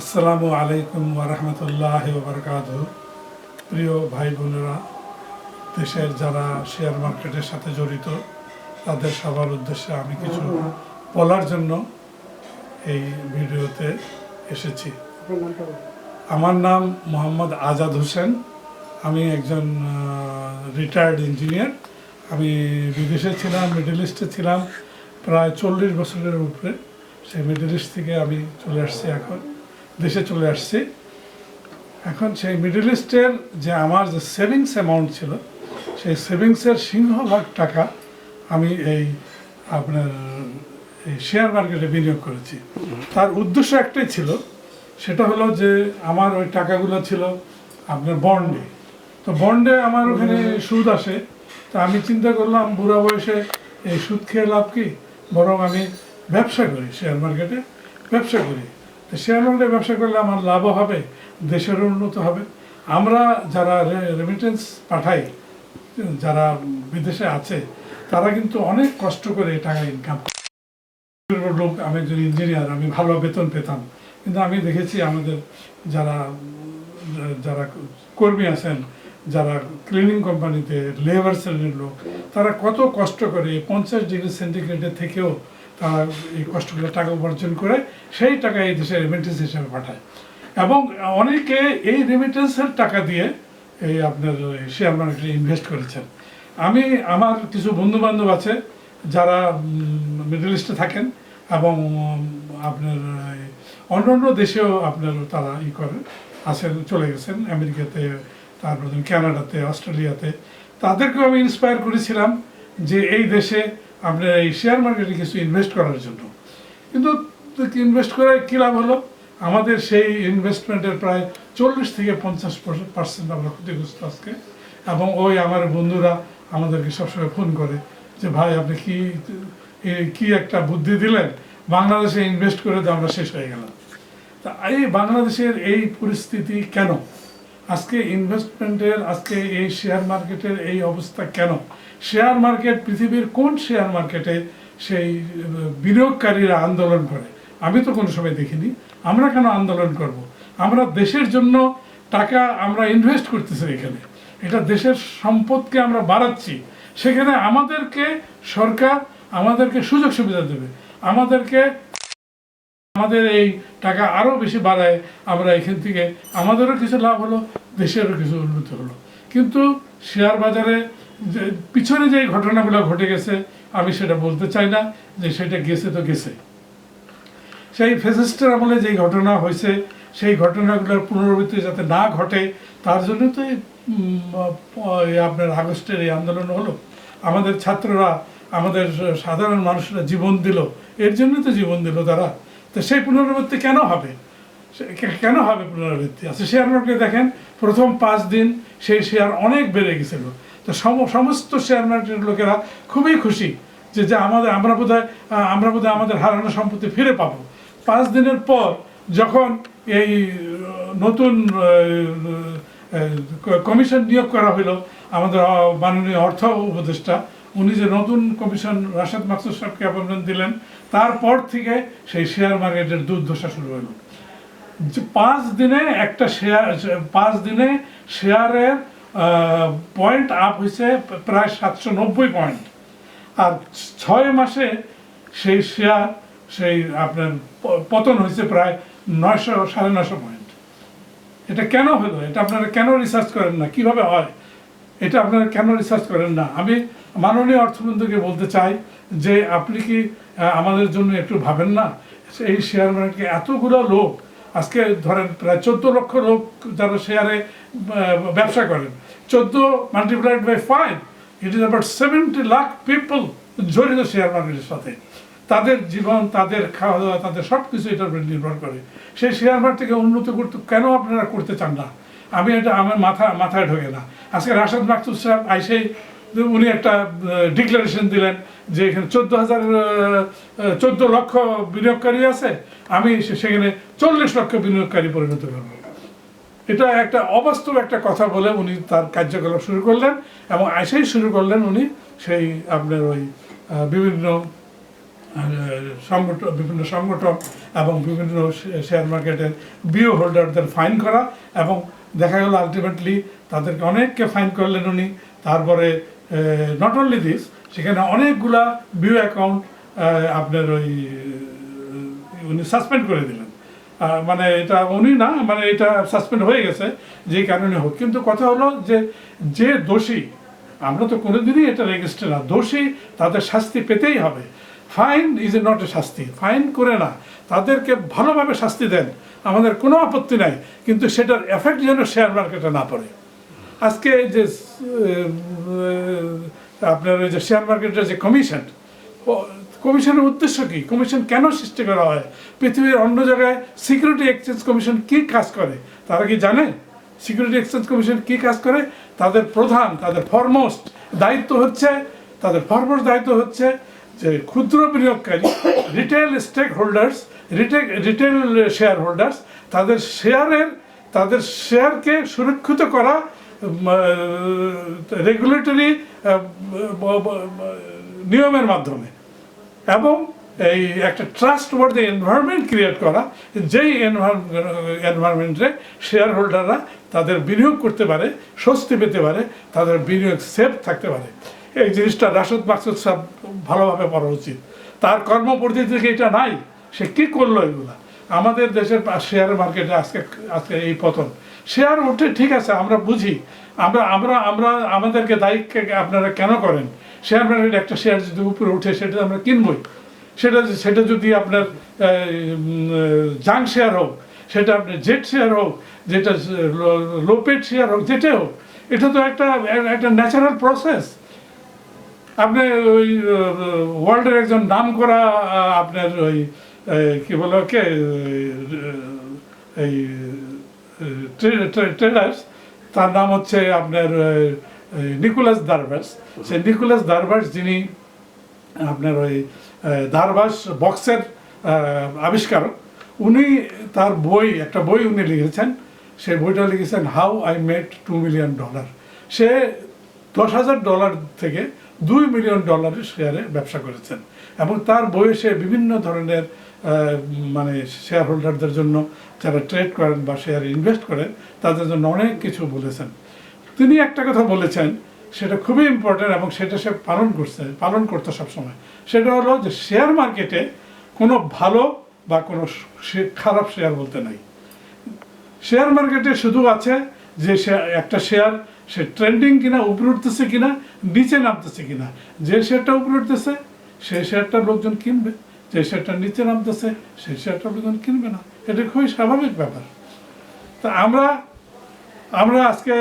আসসালামু আলাইকুম ওরহমতুল্লাহ বারকাত প্রিয় ভাই বোনেরা, দেশের যারা শেয়ার মার্কেটের সাথে জড়িত, তাদের সবার উদ্দেশ্যে আমি কিছু বলার জন্য এই ভিডিওতে এসেছি। আমার নাম মোহাম্মদ আজাদ হোসেন। আমি একজন রিটায়ার্ড ইঞ্জিনিয়ার আমি বিদেশে ছিলাম মিডল ইস্টে ছিলাম। প্রায় চল্লিশ বছরের উপরে সেই মিডল ইস্ট থেকে আমি চলে আসছি এখন। দেশে চলে আসছি। এখন সেই মিডল ইস্টের যে আমার যে সেভিংস অ্যামাউন্ট ছিল, সেই সেভিংসের সিংহভাগ টাকা আমি এই আপনার এই শেয়ার মার্কেটে বিনিয়োগ করেছি। তার উদ্দেশ্য একটাই ছিল, সেটা হলো যে আমার ওই টাকাগুলো ছিল আপনার বন্ডে তো বন্ডে আমার ওখানে সুদ আসে। তো আমি চিন্তা করলাম, বুড়া বয়সে এই সুদ খেয়ে লাভ কি? বরং আমি ব্যবসা করি শেয়ার মার্কেটে ব্যবসা করি। শেয়ার মার্কেটে ব্যবসা করলে আমার লাভও হবে দেশের উন্নত হবে। আমরা যারা রেমিটেন্স পাঠাই, যারা বিদেশে আছে, তারা কিন্তু অনেক কষ্ট করে টাকা ইনকাম লোক, আমি একজন ইঞ্জিনিয়ার আমি ভালো বেতন পেতাম। কিন্তু আমি দেখেছি আমাদের যারা যারা কর্মী আছেন, যারা ক্লিনিং কোম্পানিতে লেবার শ্রেণির লোক, তারা কত কষ্ট করে পঞ্চাশ ডিগ্রি সেন্টিগ্রেডের থেকেও তারা এই কষ্ট করে টাকা উপার্জন করে সেই টাকা এই দেশে রেমিটেন্স হিসেবে পাঠায়। এবং অনেকে এই রেমিটেন্সের টাকা দিয়ে এই আপনার শেয়ার মার্কেটে ইনভেস্ট করেছেন। আমি, আমার কিছু বন্ধু বান্ধব আছে যারা মিডল ইস্টে থাকেন এবং আপনার অন্য অন্য দেশেও আপনার তারা ই করে আছেন চলে গেছেন। আমেরিকাতে তারপর কানাডাতে অস্ট্রেলিয়াতে তাদেরকেও আমি ইন্সপায়ার করেছিলাম যে এই দেশে আপনার এই শেয়ার মার্কেটে কিছু ইনভেস্ট করার জন্য। কিন্তু ইনভেস্ট করে কী লাভ হলো? আমাদের সেই ইনভেস্টমেন্টের প্রায় চল্লিশ থেকে পঞ্চাশ পার্সেন্ট আমরা ক্ষতিগ্রস্ত আজকে। এবং ওই আমার বন্ধুরা আমাদেরকে সবসময় ফোন করে যে, ভাই, আপনি কি কি একটা বুদ্ধি দিলেন? বাংলাদেশে ইনভেস্ট করে তো আমরা শেষ হয়ে গেলাম। তা এই বাংলাদেশের এই পরিস্থিতি কেন? আজকে ইনভেস্টমেন্টের আজকে এই শেয়ার মার্কেটের এই অবস্থা কেন? শেয়ার মার্কেট পৃথিবীর কোন শেয়ার মার্কেটে সেই বিনিয়োগকারীরা আন্দোলন করে? আমি তো কোনো সময় দেখিনি। আমরা কেন আন্দোলন করব। আমরা দেশের জন্য টাকা আমরা ইনভেস্ট করতেছি এখানে। এটা দেশের সম্পদকে আমরা বাড়াচ্ছি। সেখানে আমাদেরকে সরকার আমাদেরকে সুযোগ সুবিধা দেবে। আমাদেরকে আমাদের এই টাকা আরও বেশি বাড়ায় আমরা এখান থেকে। আমাদেরও কিছু লাভ হলো। দেশেরও কিছু উন্নতি হলো। কিন্তু শেয়ার বাজারে যে, পিছনে যে ঘটনাগুলো ঘটে গেছে, আমি সেটা বলতে চাই না যে সেটা গেছে তো গেছে। সেই ফেসিস্টের আমলে যেই ঘটনা হয়েছে, সেই ঘটনাগুলোর পুনরাবৃত্তি যাতে না ঘটে, তার জন্য তো আপনার আগস্টের এই আন্দোলন হলো। আমাদের ছাত্ররা, আমাদের সাধারণ মানুষরা জীবন দিল। এর জন্য তো জীবন দিল তারা। তো সেই পুনরাবৃত্তি কেন হবে? কেন হবে পুনরাবৃত্তি? আচ্ছা শেয়ার মার্কেটে দেখেন প্রথম পাঁচ দিন সেই শেয়ার অনেক বেড়ে গেছিল। তো সমস্ত শেয়ার মার্কেটের লোকেরা খুবই খুশি যে যে আমাদের, আমরা বোধহয় আমরা বোধহয় আমাদের হারানো সম্পত্তি ফিরে পাবো। পাঁচ দিনের পর যখন এই নতুন কমিশন নিয়োগ করা হলো, আমাদের মাননীয় অর্থ উপদেষ্টা, উনি যে নতুন কমিশন, রাশেদ মাকসুদ সাহেবকে অ্যাপয়েন্টমেন্ট দিলেন, তারপর থেকে সেই শেয়ার মার্কেটের দুর্দশা শুরু হলো। পাঁচ দিনে একটা শেয়ার পাঁচ দিনে শেয়ারের পয়েন্ট আপ হয়েছে প্রায় সাতশো নব্বই পয়েন্ট আর ছয় মাসে সেই শেয়ার সেই আপনার পতন হয়েছে প্রায় নয়শো, সাড়ে নশো পয়েন্ট এটা কেন হলো? এটা আপনারা কেন রিসার্চ করেন না? কীভাবে হয়? এটা আপনারা কেন রিসার্চ করেন না? আমি মাননীয় অর্থমন্ত্রীকে বলতে চাই যে, আপনি কি আমাদের জন্য একটু ভাবেন না? এই শেয়ার মার্কেটে এতগুলো লোক আজকে ধরেন প্রায় চোদ্দ লক্ষ লোক যারা শেয়ারে ব্যবসা করেন। চোদ্দ multiplied by five it is about seventy lakh people জড়িত শেয়ার মার্কেটের সাথে। তাদের জীবন, তাদের খাওয়া দাওয়া তাদের সব কিছু এটার উপরে নির্ভর করে। সেই শেয়ার মার্কেটকে উন্নত করতে কেন আপনারা করতে চান না? আমি এটা আমার মাথা, মাথায় ঢোকে না। আজকে রাশাদ মাকসুদ সাহেব আইসেই উনি একটা ডিক্লারেশন দিলেন যে এখানে চোদ্দ হাজার চোদ্দ লক্ষ বিনিয়োগকারী আছে, আমি সেখানে চল্লিশ লক্ষ বিনিয়োগকারী পরিণত করব। এটা একটা অবাস্তব একটা কথা বলে উনি তার কার্যকলাপ শুরু করলেন এবং আইসেই শুরু করলেন উনি সেই আপনার ওই বিভিন্ন সংগঠন বিভিন্ন সংগঠন এবং বিভিন্ন শেয়ার মার্কেটের বিও হোল্ডারদের ফাইন করা এবং দেখা গেল আলটিমেটলি তাদেরকে অনেককে ফাইন করলেন উনি। তারপরে নট অনলি দিস সেখানে অনেকগুলা বিও অ্যাকাউন্ট আপনার ওই উনি সাসপেন্ড করে দিলেন। মানে এটা উনি না মানে এটা সাসপেন্ড হয়ে গেছে যেই কারণে হোক। কিন্তু কথা হলো যে যে দোষী, আমরা তো কোনোদিনই এটা রেজিস্টার না, দোষী তাদের শাস্তি পেতেই হবে। Fine is a not a শাস্তি ফাইন করে না। তাদেরকে ভালোভাবে শাস্তি দেন। আমাদের কোনো আপত্তি নাই, কিন্তু সেটার এফেক্ট যেন শেয়ার মার্কেটে না পড়ে। আজকে যে আপনার ওই যে শেয়ার মার্কেটের যে কমিশন কমিশনের উদ্দেশ্য কী? কমিশন কেন সৃষ্টি করা হয়? পৃথিবীর অন্য জায়গায় সিকিউরিটি এক্সচেঞ্জ কমিশন কি কাজ করে? তারা কি জানে? সিকিউরিটি এক্সচেঞ্জ কমিশন কি কাজ করে? তাদের প্রধান, তাদের ফরমোস্ট দায়িত্ব হচ্ছে, তাদের ফরমোস্ট দায়িত্ব হচ্ছে যে ক্ষুদ্র বিনিয়োগকারী retail stake holders retail retail share holders তাদের শেয়ারের তাদের শেয়ারকে সুরক্ষিত করা রেগুলেটরি নিয়মের মাধ্যমে। এবং এই একটা ট্রাস্ট ওয়ার্দি এনভায়রনমেন্ট ক্রিয়েট করা, যেই এনভায়রনমেন্টে শেয়ার হোল্ডাররা তাদের বিনিয়োগ করতে পারে, স্বস্তি পেতে পারে, তাদের বিনিয়োগ সেফ থাকতে পারে। এই জিনিসটা রাশদ মাকসুদ সাহেব ভালোভাবে পড়া উচিত। তার কর্মপদ্ধতি থেকে এটা নাই, সে কী করল এগুলা? আমাদের দেশের শেয়ার মার্কেটে আজকে আজকে এই পতন। শেয়ার উঠে, ঠিক আছে, আমরা বুঝি। আমরা আমরা আমরা, আমাদেরকে দায়িত্ব আপনারা কেন করেন? শেয়ার মার্কেটে একটা শেয়ার যদি উপরে উঠে, সেটা আমরা কিনবই। সেটা সেটা যদি আপনার জাং শেয়ার হোক, সেটা আপনার জেট শেয়ার হোক, যেটা লোপেড শেয়ার হোক যেটা হোক, এটা তো একটা একটা ন্যাচারাল প্রসেস আপনি ওই ওয়ার্ল্ডের একজন নাম করা আপনার ওই কি বলে ওকে, এই ট্রেডার্স, তার নাম হচ্ছে আপনার নিকোলাস দারবাস সেই নিকোলাস দারবাস যিনি আপনার ওই দারবাস বক্সের আবিষ্কারক, উনি তার বই, একটা বই উনি লিখেছেন। সেই বইটা লিখেছেন, how I made two million dollar. সে দশ হাজার ডলার থেকে দুই মিলিয়ন ডলারের শেয়ারে ব্যবসা করেছেন। এবং তার বইয়ে সে বিভিন্ন ধরনের মানে শেয়ার হোল্ডারদের জন্য যারা ট্রেড করেন বা শেয়ার ইনভেস্ট করেন, তাদের জন্য অনেক কিছু বলেছেন। তিনি একটা কথা বলেছেন, সেটা খুবই ইম্পর্টেন্ট এবং সেটা সে পালন করছে, পালন করতো সবসময়। সেটা হলো যে শেয়ার মার্কেটে কোনো ভালো বা কোনো খারাপ শেয়ার বলতে নাই। শেয়ার মার্কেটে শুধু আছে যে একটা শেয়ার সে ট্রেন্ডিং কিনা, উপরে উঠতেছে কিনা, নিচে নামতেছে কিনা। যে শেয়ারটা উপরে উঠতেছে সেই শেয়ারটা লোকজন কিনবে। যে শেয়ারটা নিচে নামতেছে সেই শেয়ারটা লোকজন কিনবে না। এটা খুবই স্বাভাবিক ব্যাপার। তা আমরা আমরা আজকে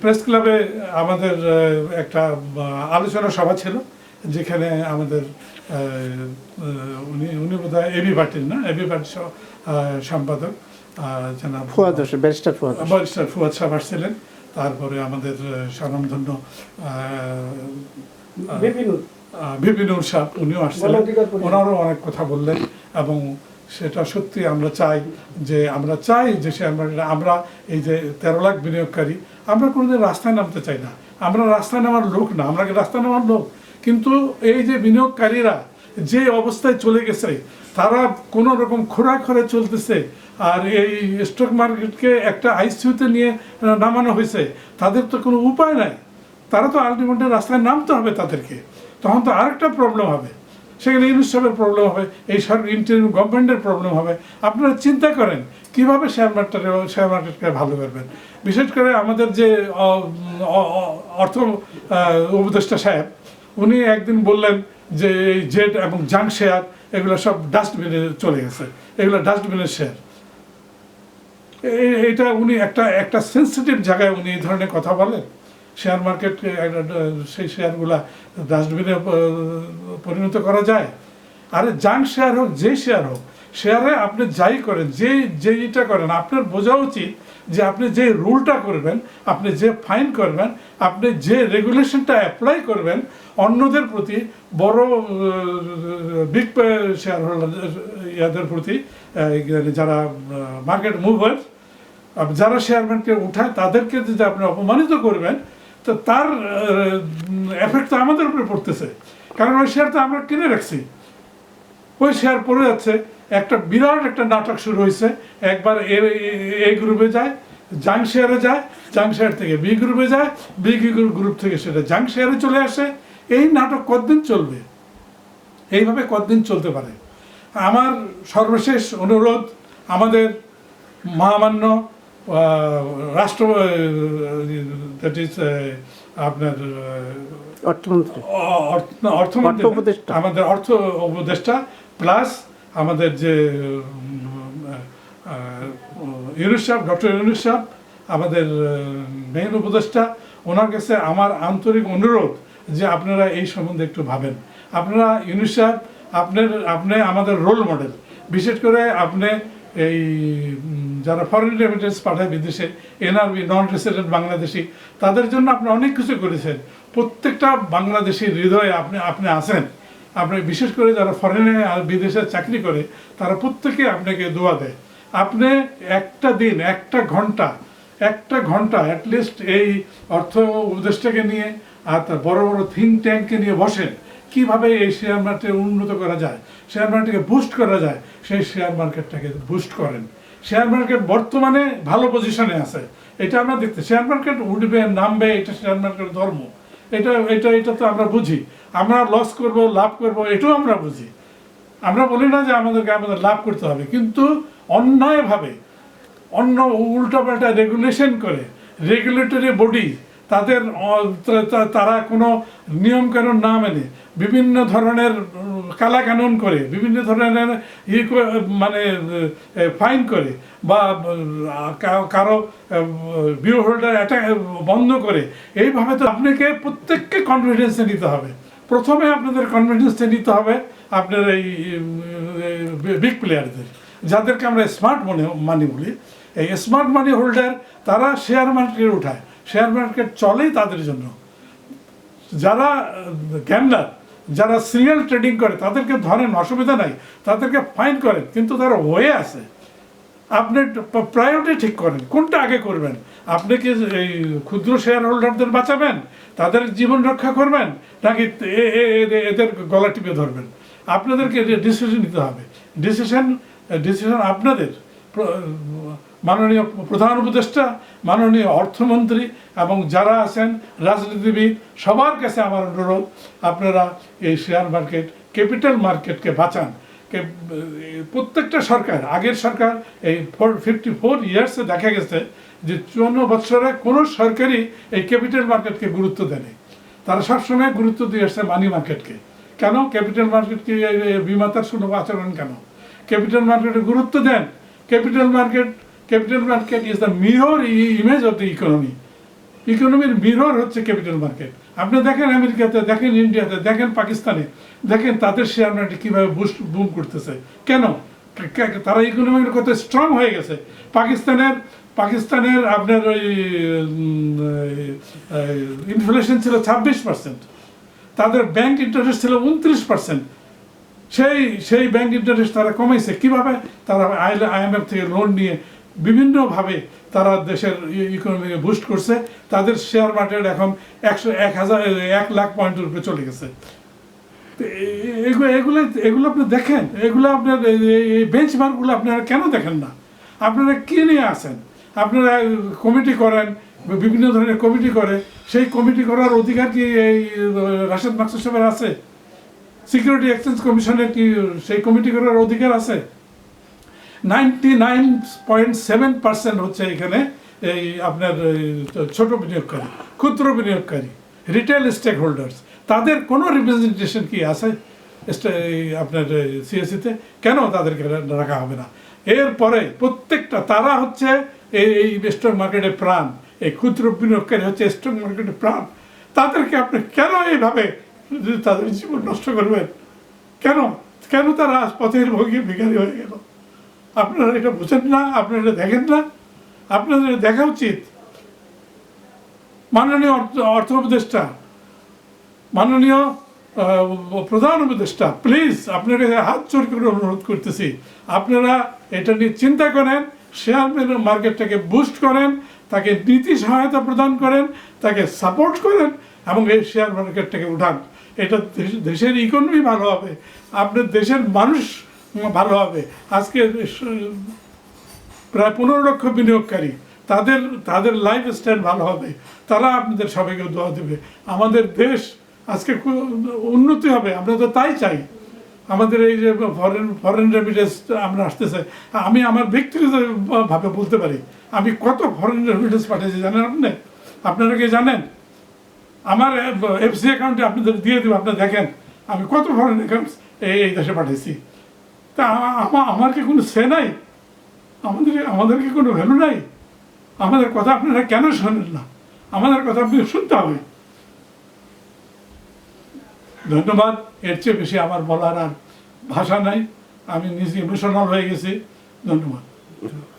প্রেস ক্লাবে আমাদের একটা আলোচনা সভা ছিল যেখানে আমাদের উনি উনি বোধ হয় এবি পার্টির না? এবি পার্টির সম্পাদক ফুয়াদ হোসেন ব্যারিস্টার ফুয়াদ হোসেন। ব্যারিস্টার ফুয়াদ সাহেব আসছিলেন। তারপরে আমাদের স্বনামধন্য বিপিনুর সাহেব উনিও পরিষদ। ওনারও অনেক কথা বললেন এবং সেটা সত্যি আমরা চাই যে আমরা চাই যে শেয়ার মার্কেটে আমরা এই যে তেরো লাখ বিনিয়োগকারী আমরা কোনোদিন রাস্তায় নামতে চাই না। আমরা রাস্তায় নামার লোক না আমরা রাস্তায় নামার লোক? কিন্তু এই যে বিনিয়োগকারীরা যে অবস্থায় চলে গেছে তারা কোনো রকম খোরা করে চলতেছে আর এই স্টক মার্কেটকে একটা আইসিউতে নিয়ে নামানো হয়েছে তাদের তো কোনো উপায় নাই। তারা তো আলটিমেটলি রাস্তায় নামতে হবে তাদেরকে। তখন তো আরেকটা প্রবলেম হবে। সেখানে ইউনিসেফের প্রবলেম হবে, এই সরকার ইন্টারিম গভর্নমেন্টের প্রবলেম হবে। আপনারা চিন্তা করেন, কীভাবে শেয়ার মার্কেটে শেয়ার মার্কেটকে ভালো করবেন? বিশেষ করে আমাদের যে অর্থ উপদেষ্টা সাহেব, উনি একদিন বললেন যে এই জেট এবং জাঙ্ক শেয়ার, এগুলো সব ডাস্টবিনে চলে গেছে। এগুলো ডাস্টবিনের শেয়ার এটা উনি একটা একটা সেন্সিটিভ জায়গায় উনি এই ধরনের কথা বলেন। শেয়ার মার্কেট সেই শেয়ারগুলা ডাস্টবিনে পরিণত করা যায়। আরে জাঙ্ক শেয়ার হোক, যে শেয়ার হোক শেয়ারে আপনি যাই করেন, যে যেইটা করেন, আপনার বোঝা উচিত যে আপনি যে রুলটা করবেন, আপনি যে ফাইন করবেন, আপনি যে রেগুলেশনটা অ্যাপ্লাই করবেন, অন্যদের প্রতি বড় বিগ শেয়ার হোল্ডার ইয়াদের প্রতি যারা মার্কেট মুভার যারা শেয়ার মার্কেটে উঠায়, তাদেরকে যদি আপনি অপমানিত করবেন তো তার এফেক্ট তো আমাদের উপরে পড়তেছে। কারণ ওই শেয়ার তো আমরা কিনে রাখছি। ওই শেয়ার পড়ে যাচ্ছে। একটা বিরাট একটা নাটক শুরু হয়েছে। একবার এ এ গ্রুপে যায় জাং শেয়ারে যায় জাং শেয়ার থেকে বি গ্রুপে যায় বি গ্রুপ থেকে সেটা জাং শেয়ারে চলে আসে। এই নাটক কতদিন চলবে? এইভাবে কতদিন চলতে পারে? আমার সর্বশেষ অনুরোধ আমাদের মহামান্য রাষ্ট্র দ্যাট ইজ আপনার অর্থমন্ত্রী। অর্থমন্ত্রী উপদেষ্টা। আমাদের অর্থ উপদেষ্টা প্লাস আমাদের যে ইউনুস সাহেব ডক্টর ইউনুস সাহেব আমাদের মেইন উপদেষ্টা ওনার কাছে আমার আন্তরিক অনুরোধ যে আপনারা এই সম্বন্ধে একটু ভাবেন। আপনারা ইউনুস সাহেব আপনার আপনি আমাদের রোল মডেল বিশেষ করে আপনি এই যারা ফরেন রেমিটেন্স পাঠায় বিদেশে এনআরবি নন রেসিডেন্ট বাংলাদেশি, তাদের জন্য আপনি অনেক কিছু করেছেন। প্রত্যেকটা বাংলাদেশির হৃদয়ে আপনি আপনি আছেন। আপনি বিশেষ করে যারা ফরেনে আর বিদেশে চাকরি করে, তারা প্রত্যেকে আপনাকে দোয়া দেয়। আপনি একটা দিন, একটা ঘণ্টা একটা ঘণ্টা অ্যাটলিস্ট এই অর্থ উপদেষ্টাকে নিয়ে আর তার বড় বড় থিঙ্ক ট্যাঙ্ককে নিয়ে বসেন। কীভাবে এই শেয়ার মার্কেট উন্নত করা যায় শেয়ার মার্কেটকে বুস্ট করা যায়, সেই শেয়ার মার্কেটটাকে বুস্ট করেন। শেয়ার মার্কেট বর্তমানে ভালো পজিশনে আছে, এটা আমরা দেখতে শেয়ার মার্কেট উঠবে, নামবে, এটা শেয়ার মার্কেটের ধর্ম। এটা এটা এটা তো আমরা বুঝি, আমরা লস করব, লাভ করব, এটাও আমরা বুঝি। আমরা বলি না যে আমাদেরকে, আমাদের লাভ করতে হবে, কিন্তু অন্যায়ভাবে, অন্য উল্টাপাল্টা রেগুলেশন করে রেগুলেটরি বডি তাদের তারা কোনো নিয়ম কানুন না মেনে বিভিন্ন ধরনের উম, কালাকানুন করে বিভিন্ন ধরনের ই মানে ফাইন করে বা কারও বিউ হোল্ডার অ্যাটাক বন্ধ করে এইভাবে তো আপনাকে প্রত্যেককে কনফিডেন্সে নিতে হবে। প্রথমে আপনাদের কনফিডেন্সে নিতে হবে আপনার এই বিগ প্লেয়ারদের যাদেরকে আমরা স্মার্ট মনে মানি বলি। এই স্মার্ট মানি হোল্ডার তারা শেয়ার মার্কেটে উঠায়। শেয়ার মার্কেট চলেই তাদের জন্য। যারা গ্যামলার যারা সিরিয়াল ট্রেডিং করে, তাদেরকে ধরেন অসুবিধা নাই, তাদেরকে ফাইন করেন, কিন্তু তারা হয়ে আছে। আপনি প্রায়োরিটি ঠিক করেন, কোনটা আগে করবেন? আপনি কি এই ক্ষুদ্র শেয়ার হোল্ডারদের বাঁচাবেন? তাদের জীবন রক্ষা করবেন? নাকি এদের গলা টিপে ধরবেন? আপনাদেরকে ডিসিশন নিতে হবে। ডিসিশন ডিসিশন আপনাদের। মাননীয় প্রধান উপদেষ্টা, মাননীয় অর্থমন্ত্রী এবং যারা আছেন রাজনীতিবিদ, সবার কাছে আমার অনুরোধ, আপনারা এই শেয়ার মার্কেট ক্যাপিটাল মার্কেটকে বাঁচান। প্রত্যেকটা সরকার, আগের সরকার এই ফোর ফিফটি ফোর ইয়ার্সে দেখা গেছে যে চুয়ান্ন বছরে কোনো সরকারই এই ক্যাপিটাল মার্কেটকে গুরুত্ব দেয়নি। তারা সবসময় গুরুত্ব দিয়ে আসছে মানি মার্কেটকে কেন? ক্যাপিটাল মার্কেটকে বিমাতার সুলভ আচরণ কেন? ক্যাপিটাল মার্কেটে গুরুত্ব দেন। Capital market capital market is the mirror image of the economy ইকোনমির mirror হচ্ছে ক্যাপিটাল মার্কেট। আপনি দেখেন আমেরিকাতে, দেখেন ইন্ডিয়াতে, দেখেন পাকিস্তানে, দেখেন তাদের শেয়ার মার্কেট কীভাবে বুস্ট বুম করতেছে। কেন? তারা ইকোনমির কত স্ট্রং হয়ে গেছে। পাকিস্তানের পাকিস্তানের আপনার ওই ইনফ্লেশন ছিল ছাব্বিশ পার্সেন্ট তাদের ব্যাংক ইন্টারেস্ট ছিল উনত্রিশ পার্সেন্ট সেই সেই ব্যাংক ইন্টারেস্ট তারা কমাইছে। কীভাবে? তারা আইএমএফ থেকে লোন নিয়ে বিভিন্নভাবে তারা দেশের ইকোনমিকে বুস্ট করছে। তাদের শেয়ার মার্কেট এখন একশো, এক হাজার, এক লাখ পয়েন্টের উপরে চলে গেছে। এগুলো এগুলো এগুলো আপনি দেখেন। এগুলো আপনার এই- এই বেঞ্চমার্কগুলো আপনারা কেন দেখেন না? আপনারা কি নিয়ে আসেন আপনারা কমিটি করেন, বিভিন্ন ধরনের কমিটি করে। সেই কমিটি করার অধিকার কি এই, রাশেদ মাকসুদ সাহেবের আছে? সিকিউরিটি এক্সচেঞ্জ কমিশনের কি সেই কমিটি করার অধিকার আছে? Ninety nine point seven percent হচ্ছে এখানে এই আপনার ছোট বিনিয়োগকারী, ক্ষুদ্র বিনিয়োগকারী রিটেল স্টেক হোল্ডার্স তাদের কোনো রিপ্রেজেন্টেশন কি আছে আপনার সিএসিতে কেন তাদেরকে রাখা হবে না? এরপরে প্রত্যেকটা, তারা হচ্ছে এই এই স্টক মার্কেটের প্রাণ, এই ক্ষুদ্র বিনিয়োগকারী হচ্ছে স্টক মার্কেটের প্রাণ। তাদেরকে আপনি কেন এইভাবে তাদের জীবন নষ্ট করবেন? কেন? কেন তারা পথের ভোগী, ভিখারি হয়ে গেল? আপনারা এটা বুঝেন না, আপনারা এটা দেখেন না। আপনাদের দেখা উচিত। মাননীয় অর্থ উপদেষ্টা, মাননীয় প্রধান উপদেষ্টা প্লিজ আপনার হাত জোর করে অনুরোধ করতেছি। আপনারা এটা নিয়ে চিন্তা করেন শেয়ার মার্কেটটাকে বুস্ট করেন, তাকে নীতি সহায়তা প্রদান করেন, তাকে সাপোর্ট করেন এবং এই শেয়ার মার্কেটটাকে উঠান। এটা দেশ- দেশের ইকোনমি ভালো হবে। আপনার দেশের মানুষ ভালো হবে। আজকে প্রায় পনেরো লক্ষ বিনিয়োগকারী। তাদের তাদের লাইফ স্টাইল ভালো হবে। তারা আপনাদের সবাইকে দোয়া দেবে। আমাদের দেশ আজকে উন্নতি হবে, আমরা তো তাই চাই। আমাদের এই যে ফরেন ফরেন রেমিটেন্স আমরা আসতেছে, আমি আমার ব্যক্তিগত ভাবে বলতে পারি, আমি কত ফরেন রেমিটেন্স পাঠিয়েছি, জানেন আপনি? আপনারা কি জানেন? আমার এফসি অ্যাকাউন্টে আপনাদের দিয়ে দেবো, আপনারা দেখেন, আমি কত ফরেন অ্যাকাউন্টস এই এই দেশে পাঠিয়েছি। তা আমা- আমা- আমার কি কোনো সে নাই? আমাদের আমাদের কি কোনো ভ্যালু নাই? আমাদের কথা আপনারা কেন শোনেন না? আমাদের কথা আপনি শুনতে হবে। ধন্যবাদ, এর চেয়ে বেশি আমার বলার আর ভাষা নাই। আমি নিজে ইমোশনাল হয়ে গেছি। ধন্যবাদ।